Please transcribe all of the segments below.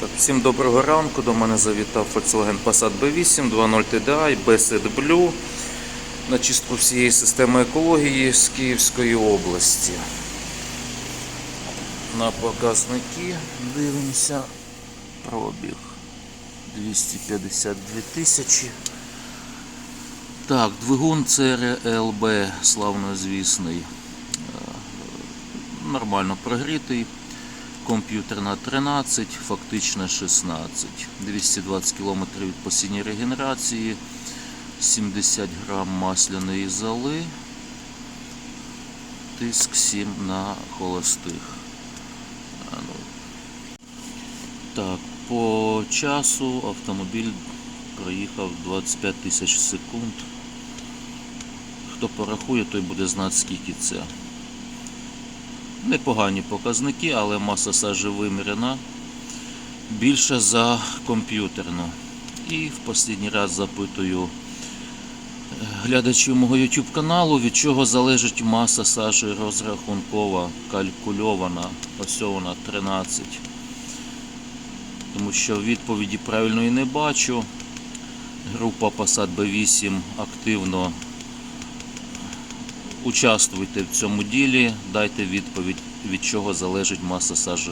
Так, всім доброго ранку. До мене завітав Volkswagen Passat B8 2.0 TDI BSED Blue на чистку всієї системи екології з Київської області. На показники дивимося. Пробіг 252 тисячі. Так, двигун CRLB славнозвісний. Е, Нормально прогрітий. Комп'ютерна 13, фактична 16. 220 км від постійної регенерації, 70 грам масляної золи, тиск 7 на холостих. Ну. Так, по часу автомобіль проїхав 25 тисяч секунд. Хто порахує, той буде знати, скільки це. Непогані показники, але маса сажі вимірена більше за комп'ютерну. І в останній раз запитую е, глядачів мого YouTube каналу, від чого залежить маса сажі розрахункова, калькульована, ось вона 13. Тому що відповіді правильної не бачу. Група Passat B8 активно участвуйте в цьому ділі, дайте відповідь, від чого залежить маса сажі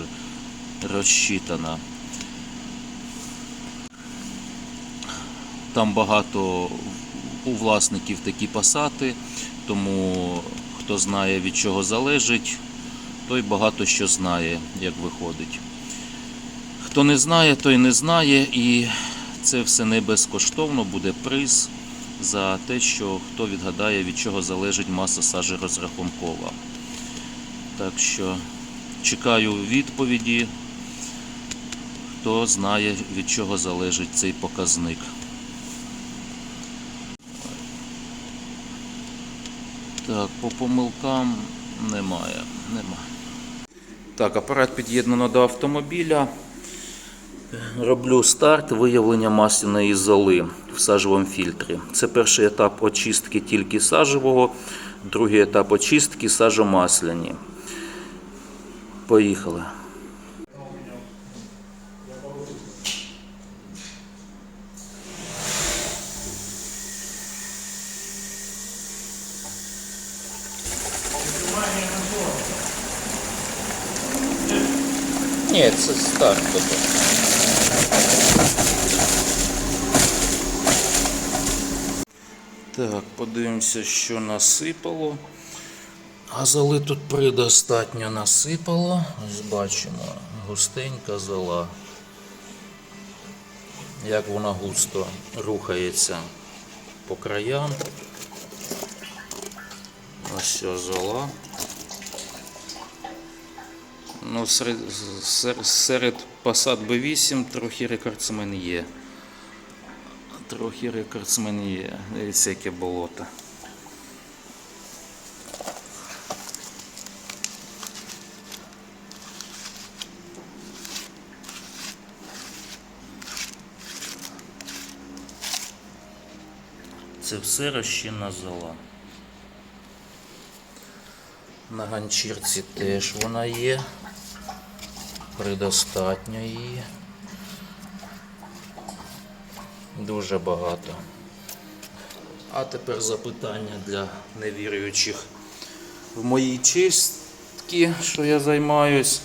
розчитана. Там багато у власників такі пасати, тому хто знає від чого залежить, той багато що знає, як виходить. Хто не знає, той не знає, і це все не безкоштовно, буде приз за те, що хто відгадає, від чого залежить маса сажі розрахункова. Так що чекаю відповіді, хто знає, від чого залежить цей показник. Так, по помилкам немає. немає. Так, апарат під'єднано до автомобіля. Роблю старт виявлення масляної золи в сажевому фільтрі. Це перший етап очистки тільки сажевого, другий етап очистки сажомасляні. Поїхали. Ні, це старт. тобто. Так, подивимося, що насипало. А золи тут предостатньо насипало. Ось бачимо, густенька зола. Як вона густо рухається по краям. Ось ця зола. Ну, серед, серед, серед Passat B8 трохи рекордсмен є. Трохи рекордсмен є. Дивіться, яке болото. Це все розчинна зола. На ганчірці теж вона є. Предостатньо її. Дуже багато. А тепер запитання для невіруючих в моїй чистці, що я займаюсь.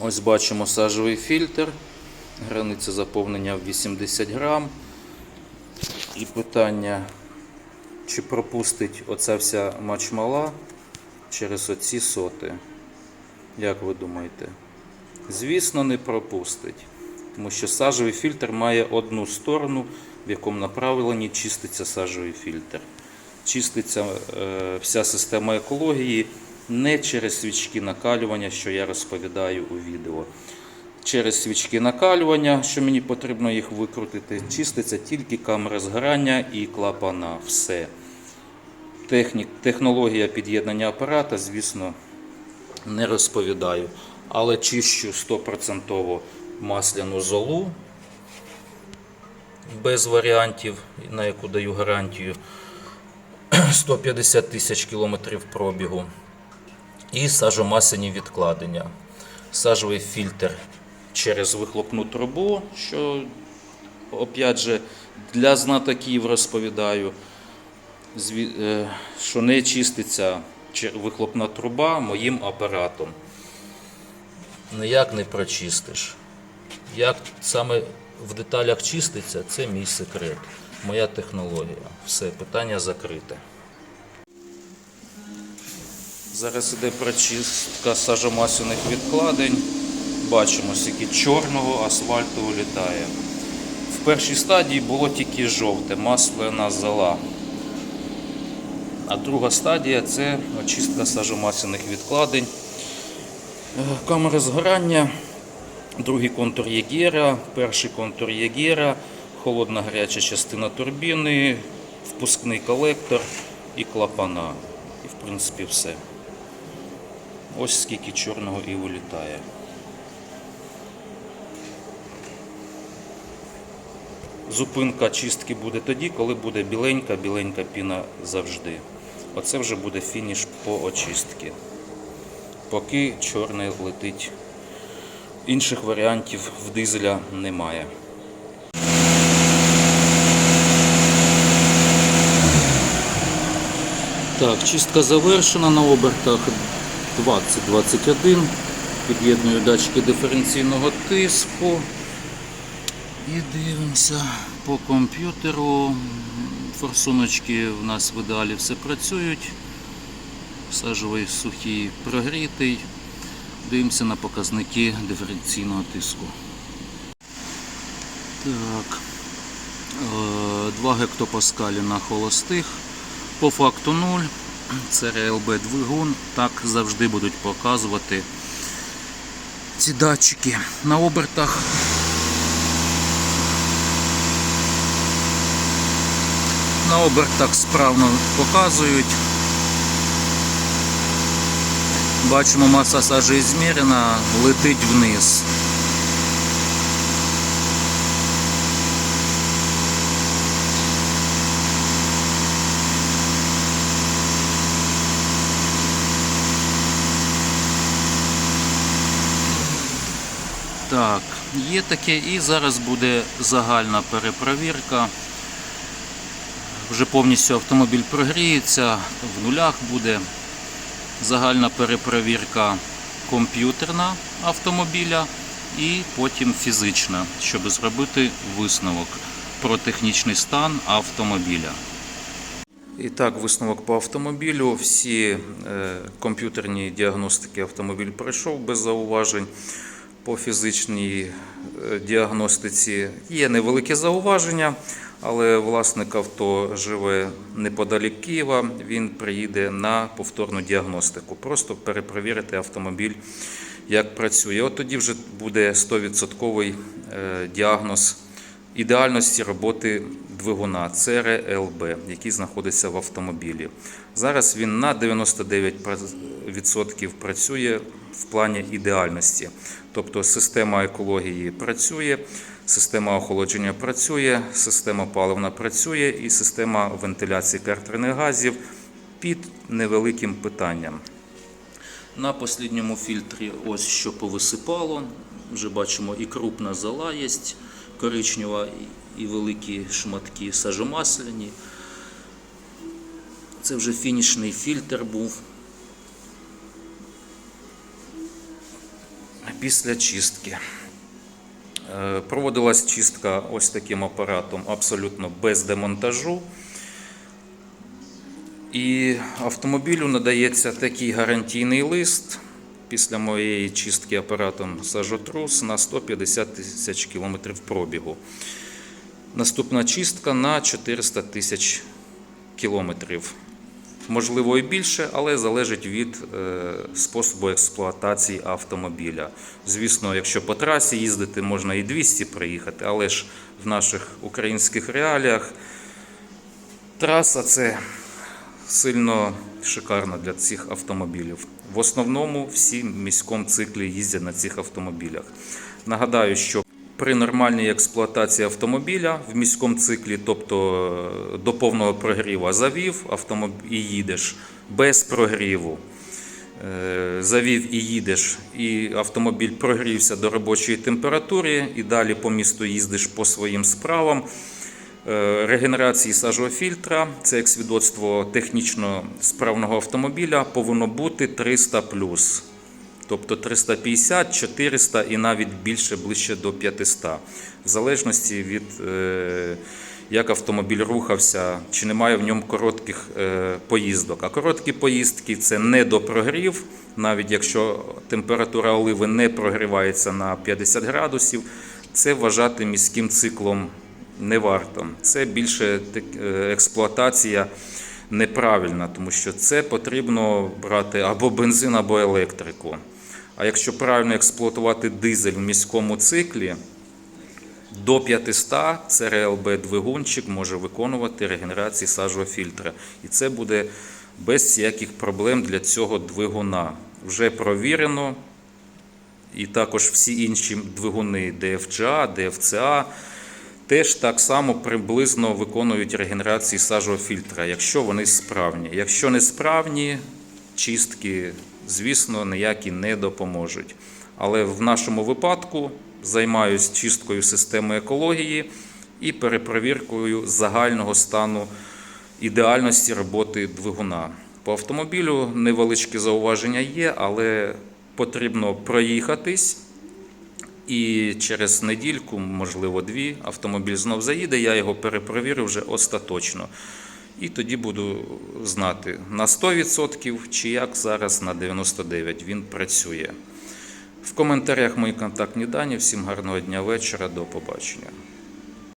Ось бачимо сажовий фільтр. Границя заповнення в 80 грам. І питання, чи пропустить оця вся мачмала через оці соти. Як ви думаєте? Звісно, не пропустить. Тому що сажовий фільтр має одну сторону, в якому направленні чиститься сажовий фільтр. Чиститься е, вся система екології не через свічки накалювання, що я розповідаю у відео. Через свічки накалювання, що мені потрібно їх викрутити, чиститься тільки камера згорання і клапана. Все. Технік, технологія під'єднання апарата, звісно, не розповідаю. Але чищу 100% масляну золу без варіантів, на яку даю гарантію 150 тисяч кілометрів пробігу. І сажомасляні відкладення. Сажовий фільтр через вихлопну трубу, що опять же для знатоків розповідаю, е, що не чиститься вихлопна труба моїм апаратом. Ніяк не прочистиш. Як саме в деталях чиститься, це мій секрет, моя технологія. Все, питання закрите. Зараз іде прочистка сажомасляних відкладень. Бачимо, скільки чорного асфальту вилітає. В першій стадії було тільки жовте, масляна зола. А друга стадія це очистка сажомасляних відкладень. Е, Камера згорання, другий контур Єгера, перший контур Єгера, холодна гаряча частина турбіни, впускний колектор і клапана. І в принципі все. Ось скільки чорного і вилітає. Зупинка чистки буде тоді, коли буде біленька, біленька піна завжди. Оце вже буде фініш по очистці. Поки чорний летить. Інших варіантів в дизеля немає. Так, чистка завершена на обертах 20-21. Під'єдную датчики диференційного тиску. І дивимося по комп'ютеру. Форсуночки в нас в ідеалі все працюють. Сажовий сухий прогрітий. Дивимося на показники диференційного тиску. Так. Е, 2 гектопаскалі на холостих. По факту 0. Це РЛБ двигун. Так завжди будуть показувати ці датчики на обертах. На обертах справно показують. Бачимо, маса сажі змірена, летить вниз. Так, є таке і зараз буде загальна перепровірка. Вже повністю автомобіль прогріється, в нулях буде загальна перепровірка комп'ютерна автомобіля і потім фізична, щоб зробити висновок про технічний стан автомобіля. І так, висновок по автомобілю. Всі е, комп'ютерні діагностики автомобіль пройшов без зауважень. По фізичній е, діагностиці є невеликі зауваження, але власник авто живе неподалік Києва. Він приїде на повторну діагностику. Просто перепровірити автомобіль, як працює. От тоді вже буде 100% е, діагноз ідеальності роботи двигуна ЦРЛБ, який знаходиться в автомобілі. Зараз він на 99% працює в плані ідеальності. Тобто система екології працює, система охолодження працює, система паливна працює і система вентиляції картерних газів під невеликим питанням. На послідньому фільтрі ось що повисипало. Вже бачимо і крупна зола є, коричнева, і великі шматки сажомасляні. Це вже фінішний фільтр був. Після чистки. Е, Проводилась чистка ось таким апаратом абсолютно без демонтажу. І автомобілю надається такий гарантійний лист після моєї чистки апаратом сажотрус на 150 тисяч кілометрів пробігу. Наступна чистка на 400 тисяч кілометрів. Можливо і більше, але залежить від е, способу експлуатації автомобіля. Звісно, якщо по трасі їздити, можна і 200 проїхати, але ж в наших українських реаліях траса це сильно шикарна для цих автомобілів. В основному всі в міському циклі їздять на цих автомобілях. Нагадаю, що при нормальній експлуатації автомобіля в міському циклі, тобто е, до повного прогріву завів автомобіль і їдеш без прогріву. е, завів і їдеш, і автомобіль прогрівся до робочої температури, і далі по місту їздиш по своїм справам. Е, Регенерації сажового фільтра, це як свідоцтво технічно справного автомобіля, повинно бути 300 Тобто 350, 400 і навіть більше ближче до 500, в залежності від е, як автомобіль рухався, чи немає в ньому коротких е, поїздок. А короткі поїздки це не до прогрів, навіть якщо температура оливи не прогрівається на 50 градусів, це вважати міським циклом не варто. Це більше е, експлуатація неправильна, тому що це потрібно брати або бензин, або електрику. А якщо правильно експлуатувати дизель в міському циклі, до 500 ЦРЛБ двигунчик може виконувати регенерацію сажового фільтра. І це буде без всяких проблем для цього двигуна. Вже провірено. І також всі інші двигуни DFGA, DFCA теж так само приблизно виконують регенерацію сажового фільтра, якщо вони справні. Якщо не справні, чистки, звісно, ніякі не допоможуть. Але в нашому випадку займаюсь чисткою системи екології і перепровіркою загального стану ідеальності роботи двигуна. По автомобілю невеличкі зауваження є, але потрібно проїхатись. І через недільку, можливо, дві, автомобіль знов заїде, я його перепровірю вже остаточно. І тоді буду знати на 100% чи як зараз на 99% він працює. В коментарях мої контактні дані. Всім гарного дня вечора, до побачення.